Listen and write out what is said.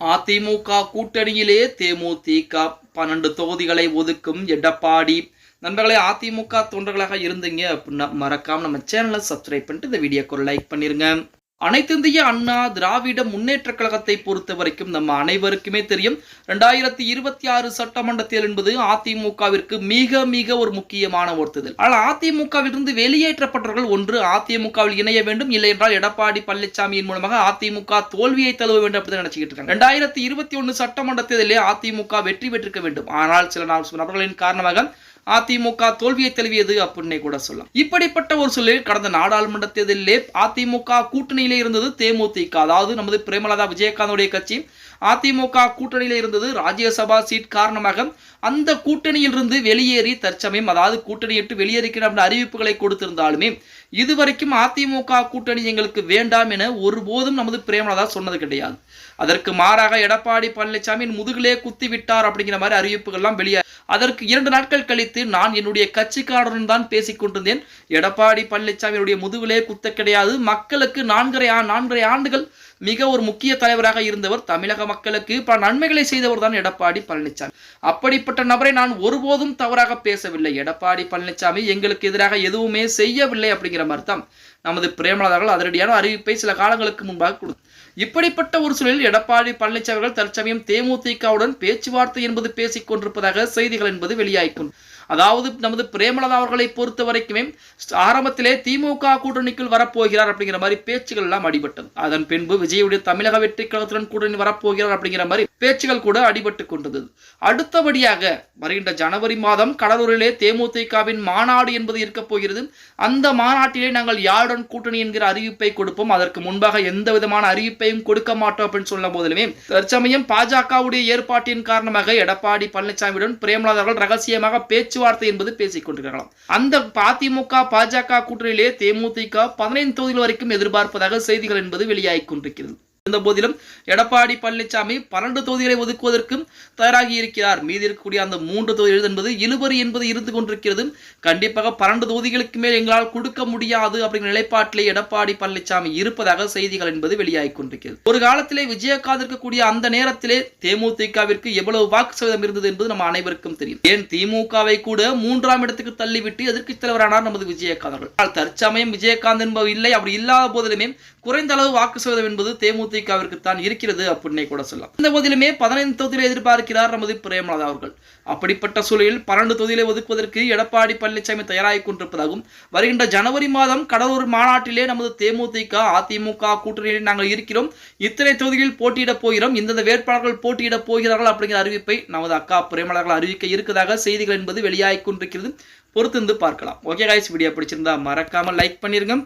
அதிமுக கூட்டணியிலே தேமுதிக பன்னெண்டு தொகுதிகளை ஒதுக்கும் எடப்பாடி. நண்பர்களே அதிமுக தொண்டர்களாக இருந்தீங்க அப்படின்னா மறக்காம நம்ம சேனலை சப்ஸ்கிரைப் பண்ணிட்டு இந்த வீடியோக்கு ஒரு லைக் பண்ணிருங்க. அனைத்திந்திய அண்ணா திராவிட முன்னேற்ற கழகத்தை பொறுத்த வரைக்கும் நம்ம அனைவருக்குமே தெரியும். ரெண்டாயிரத்தி இருபத்தி ஆறு சட்டமன்ற தேர்தல் என்பது அதிமுகவிற்கு மிக மிக ஒரு முக்கியமான ஒரு தேர்தல். ஆனால் அதிமுகவிலிருந்து வெளியேற்றப்பட்டவர்கள் ஒன்று அதிமுகவில் இணைய வேண்டும். இல்லை என்றால் எடப்பாடி பழனிசாமியின் மூலமாக அதிமுக தோல்வியை தழுவ வேண்டும் அப்படின்னு நினைச்சுக்கிட்டு இருக்காங்க. ரெண்டாயிரத்தி இருபத்தி ஒன்று சட்டமன்ற தேர்தலில் அதிமுக வெற்றி பெற்றிருக்க வேண்டும். ஆனால் சில நபர்களின் காரணமாக அதிமுக தோல்வியை தழுவியது அப்படின்னே கூட சொல்லலாம். இப்படிப்பட்ட ஒரு சூழலில் கடந்த நாடாளுமன்ற தேர்தலிலே அதிமுக கூட்டணியிலே இருந்தது தேமுதிக. அதாவது நமது பிரேமலதா விஜயகாந்தோடைய கட்சி அதிமுக கூட்டணியில இருந்தது ராஜ்யசபா சீட் காரணமாக அந்த கூட்டணியிலிருந்து வெளியேறி தற்சமயம் அதாவது கூட்டணியிட்டு வெளியேறிக்கிற அறிவிப்புகளை கொடுத்திருந்தாலுமே இதுவரைக்கும் அதிமுக கூட்டணி எங்களுக்கு வேண்டாம் என ஒருபோதும் நமது பிரேமலதா சொன்னது கிடையாது. அதற்கு மாறாக எடப்பாடி பழனிசாமி முதுகிலே குத்தி விட்டார் அப்படிங்கிற மாதிரி அறிவிப்புகள்லாம் வெளியே அதற்கு இரண்டு நாட்கள் கழித்து நான் என்னுடைய கட்சிக்காரருடன் தான் பேசிக் கொண்டிருந்தேன். எடப்பாடி பழனிசாமியுடைய முதுகிலே குத்த கிடையாது. மக்களுக்கு நான்கரை ஆ- நான்கரை ஆண்டுகள் மிக ஒரு முக்கிய தலைவராக இருந்தவர் தமிழக மக்களுக்கு பல நன்மைகளை செய்தவர் தான் எடப்பாடி பழனிசாமி அப்படிப்பட்ட நபரை நான் ஒருபோதும் தவறாக பேசவில்லை. எடப்பாடி பழனிசாமி எங்களுக்கு எதிராக எதுவுமே செய்யவில்லை அப்படிங்கிற மாதிரி தான் நமது பிரேமலதார்கள் அதிரடியான அறிவிப்பை சில காலங்களுக்கு முன்பாக கொடுத்தார் இப்படிப்பட்ட ஒரு சூழலில் எடப்பாடி பழனிசாமி அவர்கள் தற்சமயம் தேமுதிகவுடன் பேச்சுவார்த்தை என்பது பேசிக் கொண்டிருப்பதாக செய்திகள் என்பது வெளியாகிக்கொண்டு அதாவது நமது பிரேமலதா அவர்களை பொறுத்த வரைக்குமே ஆரம்பத்திலே திமுக கூட்டணிக்குள் வரப்போகிறார் அப்படிங்கிற மாதிரி பேச்சுகள் எல்லாம் அடிபட்டது. அதன் பின்பு விஜயுடைய தமிழக வெற்றி கழகத்துடன் கூட்டணி வரப்போகிறார் அப்படிங்கிற மாதிரி பேச்சுகள் கூட அடிபட்டு கொண்டது. அடுத்தபடியாக வருகின்ற ஜனவரி மாதம் கடலூரிலே தேமுதிகவின் மாநாடு என்பது இருக்கப் போகிறது. அந்த மாநாட்டிலே நாங்கள் யாருடன் கூட்டணி என்கிற அறிவிப்பை கொடுப்போம். அதற்கு முன்பாக எந்த விதமான அறிவிப்பையும் கொடுக்க மாட்டோம் அப்படின்னு சொல்லும் போதிலுமே தற்சமயம் பாஜகவுடைய ஏற்பாட்டின் காரணமாக எடப்பாடி பழனிசாமியுடன் பிரேமலதா அவர்கள் ரகசியமாக பேச்சுவார்த்தை என்பது பேசிக் கொண்டிருக்கலாம். அந்த அதிமுக பாஜக கூட்டணியிலே தேமுதிக பதினைந்து தொகுதிகள் வரைக்கும் எதிர்பார்ப்பதாக செய்திகள் என்பது வெளியாகிக் கொண்டிருக்கிறது. இருந்த போதிலும் எடப்பாடி பழனிசாமி பன்னெண்டு தொகுதிகளை ஒதுக்குவதற்கும் தயாராகி இருக்கிறார் மீதி இருக்கக்கூடிய அந்த மூன்று தொகுதிகள் என்பது இழுபறி என்பது இருந்து கொண்டிருக்கிறது கண்டிப்பாக பன்னெண்டு தொகுதிகளுக்கு மேல் எங்களால் கொடுக்க முடியாது அப்படிங்கிற நிலைப்பாட்டிலே எடப்பாடி பழனிசாமி இருப்பதாக செய்திகள் என்பது வெளியாகி கொண்டிருக்கிறது. ஒரு காலத்திலே விஜயகாந்த் இருக்கக்கூடிய அந்த நேரத்திலே தேமுதிகவிற்கு எவ்வளவு வாக்கு சதவீதம் இருந்தது என்பது நம்ம அனைவருக்கும் தெரியும். ஏன் திமுகவை கூட மூன்றாம் இடத்துக்கு தள்ளிவிட்டு எதிர்க்கட்சி தலைவரானார் நமது விஜயகாந்த் அவர்கள். தற்சமயம் விஜயகாந்த் என்பவர் இல்லை. அப்படி இல்லாத போதிலுமே குறைந்த அளவு வாக்கு சதவீதம் என்பது தேமுதிக தேமுதிகவிற்கு தான் இருக்கிறது அப்படின்னே கூட சொல்லலாம். இந்த போதிலுமே பதினைந்து தொகுதியில் எதிர்பார்க்கிறார் நமது பிரேமலதா அவர்கள். அப்படிப்பட்ட சூழலில் பன்னெண்டு தொகுதிகளை ஒதுக்குவதற்கு எடப்பாடி பழனிசாமி தயாராகி கொண்டிருப்பதாகவும் வருகின்ற ஜனவரி மாதம் கடலூர் மாநாட்டிலே நமது தேமுதிக அதிமுக கூட்டணியில் நாங்கள் இருக்கிறோம். இத்தனை தொகுதிகளில் போட்டியிடப் போகிறோம். இந்தந்த வேட்பாளர்கள் போட்டியிடப் போகிறார்கள் அப்படிங்கிற அறிவிப்பை நமது அக்கா பிரேமலர்கள் அறிவிக்க இருக்கதாக செய்திகள் என்பது வெளியாகி கொண்டிருக்கிறது. பொறுத்திருந்து பார்க்கலாம். ஓகே காய்ஸ் வீடியோ பிடிச்சிருந்தா மறக்காமல் லைக் பண்ணிருங்க.